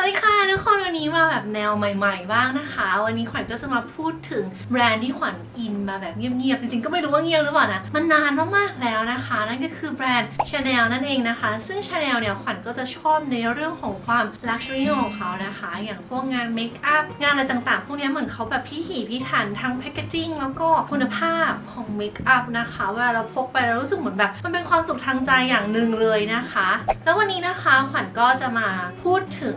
สวัสดีค่ะทุกคนวันนี้มาแบบแนวใหม่ ๆ บ้างนะคะ วันนี้ขวัญก็จะมาพูดถึงแบรนด์ที่ขวัญอินมาแบบเงียบๆจริงๆก็ไม่รู้ว่าเงียบหรือเปล่านะมันนานมากๆแล้วนะคะ นั่นก็คือแบรนด์ Chanel นั่นเองนะคะ ซึ่ง Chanel เนี่ยขวัญก็จะชอบในเรื่องของความ luxury ของเขานะคะ อย่างพวกงานเมคอัพงานอะไรต่างๆ พวกนี้เหมือนเขาแบบพิถีพิถันทั้งแพคเกจิ้งแล้วก็คุณภาพของเมคอัพนะคะเวลาเราพกไปเรารู้สึกเหมือนแบบมันเป็นความสุขทางใจอย่างหนึ่งเลยนะคะ แล้ววันนี้นะคะขวัญก็จะมาพูดถึง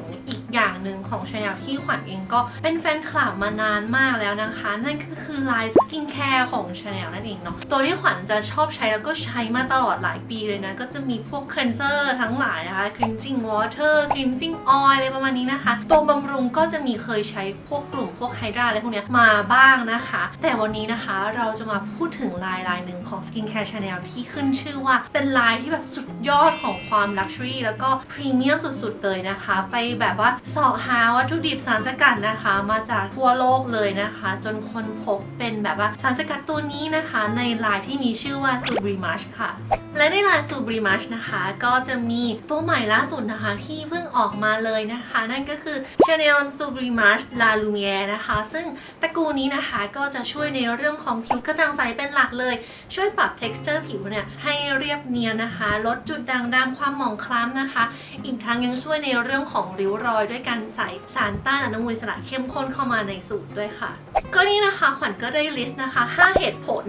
ของชางหนึ่งของ Chanel ที่ขวัญเองก็เป็นแฟนคลับมานานมากแล้วนะคะ นั่นก็คือลายสกินแคร์ของชาแนลนั่นเองเนาะตัวที่ขวัญจะชอบใช้แล้วก็ใช้มาตลอดหลายปีเลยนะ ก็จะมีพวกครีนเซอร์ทั้งหลายนะคะครีมจิ้งวอเตอร์ครีมจิ้งออยล์อะไรประมาณนี้นะคะตัวบ งก็จะมีเคยใช้พวกกลุ่มพวกไฮดราอะไรพวกนี้มาบ้างนะคะ แต่วันนี้นะคะเราจะมาพูดถึงลายลายหนึ่งของ Skincare Chanel ที่ขึ้นชื่อว่าเป็นลายที่แบบสุดยอดของความ Luxury แล้วก็พรีเมียมสุดๆเลยนะคะ ไปแบบว่าเสาะหาวัตถุดิบสารสกัดนะคะ มาจากทั่วโลกเลยนะคะ จนคนพบเป็นแบบว่าสารสกัดตัวนี้นะคะ ในลายที่มีชื่อว่า Sublimash ค่ะและในลาย Sublimash นะคะ ก็จะมีตัวใหม่ล่าสุดนะคะที่เพิ่งออกมาเลยนะคะ นั่นก็คือ Chanel Sublimash La Lumiere นะคะ ซึ่งตระกูลนี้นะคะก็จะช่วยในเรื่องของผิวกระจ่างใสเป็นหลักเลย ช่วยปรับ texture ผิวเนี่ยให้เรียบเนียนนะคะ ลดจุดด่างดำความหมองคล้ำนะคะ อีกทั้งยังช่วยในเรื่องของริ้วรอยด้วยการใส่สารต้านอนุมูลอิสระเข้มข้นเข้ามาในสูตรด้วยค่ะ ก็นี่นะคะขวัญก็ได้ลิสต์นะคะ 5 เหตุผล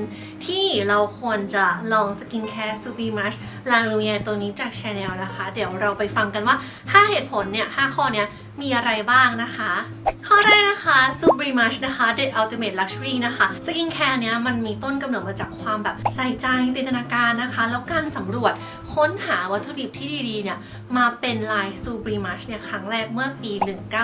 ที่เราควรจะลองสกินแคร์ซูบีมัชลาลูเ e ตัวนี้จาก Chanel นะคะ เดี๋ยวเราไปฟังกันว่า 5 เหตุผลเนี่ย5ข้อเนี้ย มีอะไรบ้างนะคะ ข้อแรกนะคะ Sublimash นะคะ The Ultimate Luxury นะคะสกินแคร์เนี้ยมันมีต้นกำเนิดมาจากความแบบใส่ใจจินตนาการนะคะ แล้วการสำรวจค้นหาวัตถุดิบที่ดีๆเนี่ยมาเป็นลาย Sublimash เนี่ยครั้งแรกเมื่อปี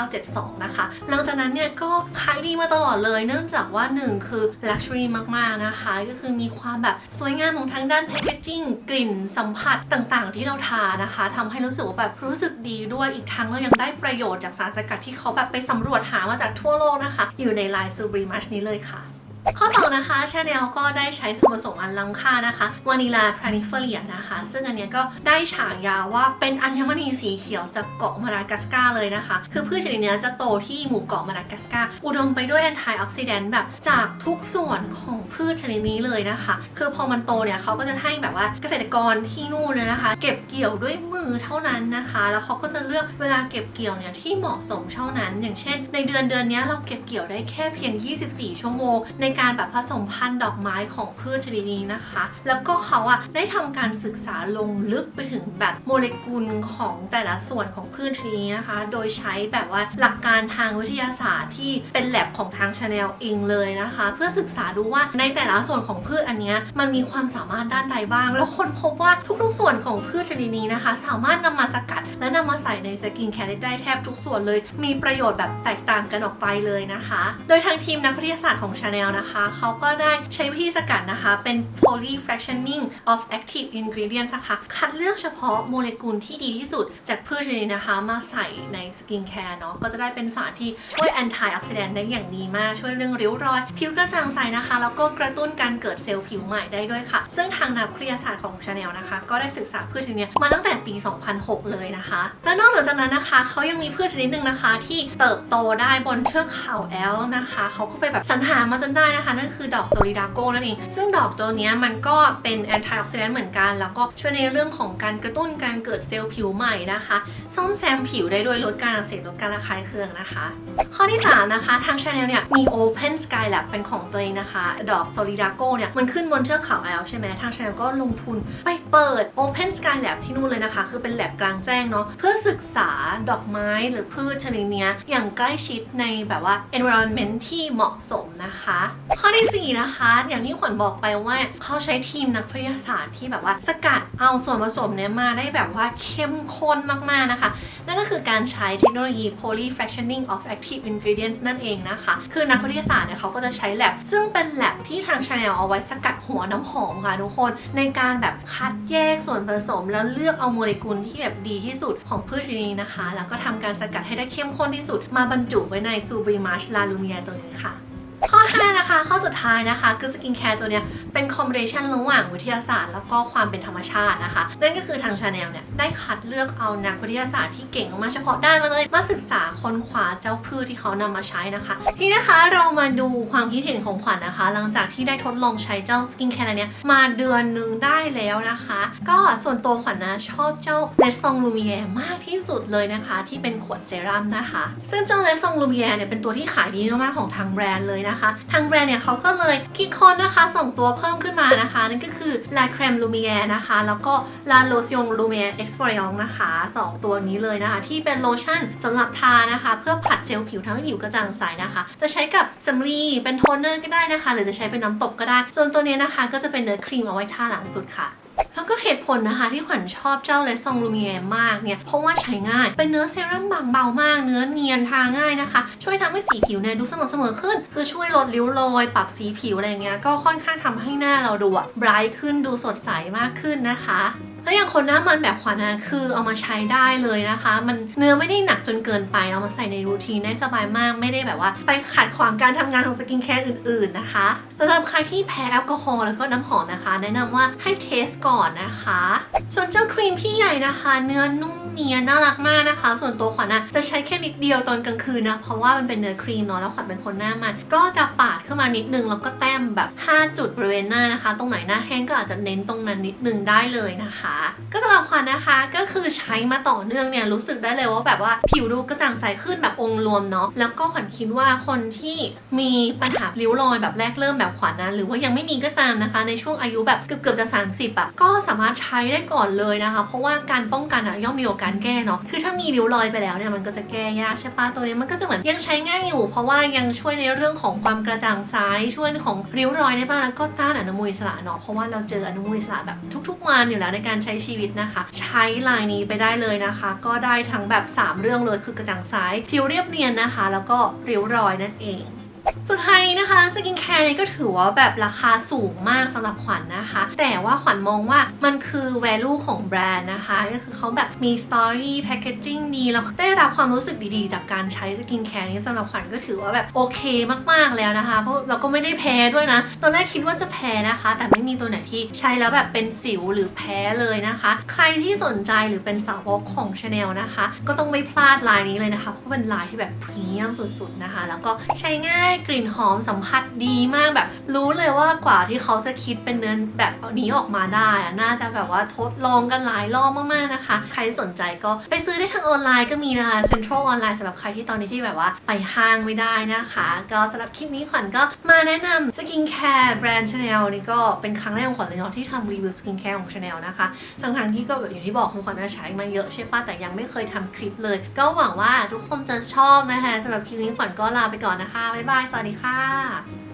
1972 นะคะ หลังจากนั้นเนี่ยก็ขายดีมาตลอดเลย เนื่องจากว่า 1 คือ Luxury มากๆนะคะ ก็คือมีความแบบสวยงามของทั้งด้านแพคเกจิ้งกลิ่นสัมผัสต่างๆ ที่เราทานะคะทำให้รู้สึกว่าแบบรู้สึกดีด้วยอีกทั้งเรายังได้ประโยชน์จากสารสกัดที่เขาแบบไปสำรวจหามาจากทั่วโลกนะคะ อยู่ในลายซูบรีมัชนี้เลยค่ะ ข้อ2นะคะ Chanel ก็ได้ใช้ส่วนผสมอันล้ำค่านะคะวานิลาพรานิเฟเลียนะคะ ซึ่งอันนี้ก็ได้ฉายาว่าเป็นอัญมณีสีเขียวจากเกาะมาดากัสการ์เลยนะคะ คือพืชชนิดนี้จะโตที่หมู่เกาะมาดากัสการ์อุดมไปด้วยแอนตี้ออกซิแดนต์แบบจากทุกส่วนของพืชชนิดนี้เลยนะคะ คือพอมันโตเนี่ยเขาก็จะให้แบบว่าเกษตรกรที่นู่นนะคะ เก็บเกี่ยวด้วยมือเท่านั้นนะคะ แล้วเขาก็จะเลือกเวลาเก็บเกี่ยวเนี่ยที่เหมาะสมเท่านั้น อย่างเช่น ในเดือนเดือนนี้เราเก็บเกี่ยวได้แค่เพียง 24 ชั่วโมงในการแบบผสมพันธุ์ดอกไม้ของพืชชนิดนี้นะคะ แล้วก็เขาอะได้ทำการศึกษาลงลึกไปถึงแบบโมเลกุลของแต่ละส่วนของพืชชนิดนี้นะคะ โดยใช้แบบว่าหลักการทางวิทยาศาสตร์ที่เป็นแลบของทางชาแนลเองเลยนะคะ เพื่อศึกษาดูว่าในแต่ละส่วนของพืชอันเนี้ยมันมีความสามารถด้านใดบ้าง แล้วคนพบว่าทุกๆส่วนของพืชชนิดนี้นะคะ สามารถนำมาสกัด และนำมาใส่ในสกินแคร์ได้แทบทุกส่วนเลย มีประโยชน์แบบแตกต่างกันออกไปเลยนะคะ โดยทางทีมนักวิทยาศาสตร์ของ Chanel นะคะ เขาก็ได้ใช้วิธีสกัดนะคะ เป็น polyfractioning of active ingredients นะคะ คัดเลือกเฉพาะโมเลกุลที่ดีที่สุด จากพืชชนิดนี้นะคะ มาใส่ในสกินแคร์เนาะ ก็จะได้เป็นสารที่ช่วย anti oxidant ได้อย่างดีมาก ช่วยเรื่องริ้วรอย ผิวกระจ่างใสนะคะ แล้วก็กระตุ้นการเกิดเซลล์ผิวใหม่ได้ด้วยค่ะ ซึ่งทางนักวิทยาศาสตร์ของ Chanel นะคะ ก็ได้ศึกษาพืชชนิดนี้มาตั้งแต่ปี 2006 เลยนะคะ และนอกจากนั้นนะคะ เขายังมีพืชชนิดหนึ่งนะคะ ที่เติบโตได้บนเทือกเขาแอลนะคะ เขาก็ไปแบบสรรหามาจนได้นะคะนั่นคือดอกโซลิดาโกนั่นเอง ซึ่งดอกตัวนี้มันก็เป็นแอนตี้ออกซิแดนต์เหมือนกัน แล้วก็ช่วยในเรื่องของการกระตุ้นการเกิดเซลล์ผิวใหม่นะคะ ซ่อมแซมผิวได้ด้วยลดการอักเสบลดการระคายเคืองนะคะ ข้อที่ 3 นะคะ ทาง Chanel เนี่ยมี Open Sky Lab เป็นของตัวเองนะคะ ดอก Solidago เนี่ยมันขึ้นบนเทือกเขาแอลป์ใช่ไหมทาง Chanel ก็ลงทุนไปเปิด Open Sky Lab ที่นู่นเลยนะคะ คือเป็นแลบกลางแจ้งเนาะเพื่อศึกษาดอกไม้หรือพืชชนิดเนี้ยอย่างใกล้ชิดในแบบว่า environment ที่เหมาะสมนะคะข้อที่ 4 นะคะ อย่างที่ขวัญบอกไปว่าเขาใช้ทีมนักวิทยาศาสตร์ที่แบบว่าสกัดเอาส่วนผสมเนี้ยมาได้แบบว่าเข้มข้นมากๆนะคะ นั่นก็คือการใช้เทคโนโลยี polyfractioning of active ingredients นั่นเองนะคะ คือนักวิทยาศาสตร์เนี่ยเขาก็จะใช้แลบ ซึ่งเป็นแลบที่ทาง Chanel เอาไว้สกัดหัวน้ำหอมค่ะทุกคนในการแบบคัดแยกส่วนผสม แล้วเลือกเอาโมเลกุลที่แบบดีที่สุดของพืชชนิดนี้นะคะ แล้วก็ทำการสกัดให้ได้เข้มข้นที่สุด มาบรรจุไว้ใน Sublimash La Lumiere ตัวนี้ค่ะ ข้อ5 ข้อสุดท้ายนะคะ คือสกินแคร์ตัวเนี้ยเป็นคอมบิเนชันระหว่างวิทยาศาสตร์ แล้วก็ความเป็นธรรมชาตินะคะ นั่นก็คือทางชาแนลเนี่ยได้คัดเลือกเอานักวิทยาศาสตร์ที่เก่งมาเฉพาะด้านมาเลย มาศึกษาค้นคว้าเจ้าพืชที่เขานำมาใช้นะคะ ทีนี้นะคะเรามาดูความคิดเห็นของขวัญนะคะ หลังจากที่ได้ทดลองใช้เจ้าสกินแคร์เนี้ยมาเดือนหนึงได้แล้วนะคะ ก็ส่วนตัวขวัญนะชอบเจ้าเลซองลูมิเอมากที่สุดเลยนะคะ ที่เป็นขวดเซรั่มนะคะ ซึ่งเจ้าเลซองลูมิเอเนี่ยเป็นตัวที่ขายดีมากๆของทางแบรนด์เลยนะคะ ทางแบรนด์เนี่ยเขาก็เลยคิดค้นนะคะ ส่งตัวเพิ่มขึ้นมานะคะ นั่นก็คือ La Crème Lumière นะคะ แล้วก็ La Lotion Lumière Exfoliant นะคะ 2 ตัวนี้เลยนะคะ ที่เป็นโลชั่นสำหรับทานะคะ เพื่อผัดเซลล์ผิวทำให้ผิวกระจ่างใสนะคะ จะใช้กับสำลีเป็นโทนเนอร์ก็ได้นะคะ หรือจะใช้เป็นน้ำตกก็ได้ ส่วนตัวนี้นะคะ ก็จะเป็นเนื้อครีมเอาไว้ทาหลังสุดค่ะ แล้วก็เหตุผลนะคะที่ขวัญชอบเจ้าเลซองลูมิเอมากเนี่ย เพราะว่าใช้ง่าย เป็นเนื้อเซรั่มบางเบามาก เนื้อเนียนทาง่ายนะคะ ช่วยทำให้สีผิวเนี่ยดูสม่ำเสมอขึ้น คือช่วยลดริ้วรอย ปรับสีผิวอะไรเงี้ย ก็ค่อนข้างทำให้หน้าเราดูอะไบรท์ขึ้น ดูสดใสมากขึ้นนะคะ แล้วอย่างคนหน้ามันแบบขวานะคือเอามาใช้ได้เลยนะคะ มันเนื้อไม่ได้หนักจนเกินไปเอามาใส่ในรูทีนได้สบายมากไม่ได้แบบว่า ไปขัดขวางการทำงานของสกินแคร์อื่น ๆนะคะแต่สำหรับใครที่แพ้แอลกอฮอล์แล้วก็น้ำหอมนะคะ แนะนำว่าให้เทสก่อนนะคะ ส่วนเจ้าครีมพี่ใหญ่นะคะ เนื้อนุ่ม นียนน่ารักมากนะคะ ส่วนตัวขวัญนะจะใช้แค่นิดเดียวตอนกลางคืนนะ เพราะว่ามันเป็นเนื้อครีมเนาะแล้วขวัญเป็นคนหน้ามัน ก็จะปาดขึ้นมานิดนึงแล้วก็แต้มแบบ 5 จุดบริเวณหน้านะคะ ตรงไหนหน้าแห้งก็อาจจะเน้นตรงนั้นนิดนึงได้เลยนะคะ ก็สำหรับขวัญนะคะก็คือใช้มาต่อเนื่องเนี่ยรู้สึกได้เลยว่าแบบว่าผิวดูกระจ่างใสขึ้นแบบองค์รวมเนาะแล้วก็ขวัญคิดว่าคนที่มีปัญหาริ้วรอยแบบแรกเริ่มแบบขวัญนะหรือว่ายังไม่มีก็ตามนะคะ ในช่วงอายุแบบเกือบเกือบๆจะ 30อะ่ะก็สามารถใช้ได้ก่อนเลยนะคะ เพราะว่าการป้องกันอะย่อมมีโอกาสแก้เนาะคือถ้ามีริ้วรอยไปแล้วเนี่ยมันก็จะแก้ยากใช่ปะตัวนี้มันก็จะเหมือนยังใช้ง่ายอยู่ เพราะว่ายังช่วยในเรื่องของความกระจ่างใสช่วยในของริ้วรอยได้บ้างแล้วก็ต้านอนุมูลอิสระเนาะเพราะว่าเราเจออนุมูลอิสระแบบทุก ๆ วันอยู่แล้วในการใช้ชีวิตนะคะ ใช้ลายนี้ไปได้เลยนะคะ ก็ได้ทั้งแบบ 3 เรื่องเลยคือกระจ่างใสผิวเรียบเนียนนะคะ แล้วก็ริ้วรอยนั่นเอง สุดท้ายนี้นะคะสกินแคร์นี่ก็ถือว่าแบบราคาสูงมากสำหรับขวัญนะคะ แต่ว่าขวัญมองว่ามันคือ value ของแบรนด์นะคะ ก็คือเขาแบบมี story packaging ดีแล้วได้รับความรู้สึกดีๆ จากการใช้สกินแคร์นี้สำหรับขวัญก็ถือว่าแบบโอเคมากๆแล้วนะคะ เพราะเราก็ไม่ได้แพ้ด้วยนะ ตอนแรกคิดว่าจะแพ้นะคะ แต่ไม่มีตัวไหนที่ใช้แล้วแบบเป็นสิวหรือแพ้เลยนะคะ ใครที่สนใจหรือเป็นสาวกของ Chanel นะคะ ก็ต้องไม่พลาดลายนี้เลยนะคะเพราะเป็นลายที่แบบพรีเมียมสุดๆนะคะ แล้วก็ใช้ง่ายกลิ่นหอมสัมผัสดีมากแบบ รู้เลยว่ากว่าที่เขาจะคิดเป็นเนื้อแบบนี้ออกมาได้อะน่าจะแบบว่าทดลองกันหลายรอบมากๆนะคะ ใครสนใจก็ไปซื้อได้ทางออนไลน์ก็มีนะคะ Central ออนไลน์สำหรับใครที่ตอนนี้ที่แบบว่าไปห้างไม่ได้นะคะ ก็สำหรับคลิปนี้ขวัญก็มาแนะนำสกินแคร์แบรนด์ Chanel นี่ก็เป็นครั้งแรกของขวัญเลยเนาะที่ทำรีวิวสกินแคร์ของ Chanel นะคะทั้งๆที่ก็แบบอย่างที่บอกคือขวัญน่าใช้มาเยอะใช่ปะแต่ยังไม่เคยทำคลิปเลย ก็หวังว่าทุกคนจะชอบนะคะสำหรับคลิปนี้ขวัญก็ลาไปก่อนนะคะบ๊ายบายสวัสดีค่ะ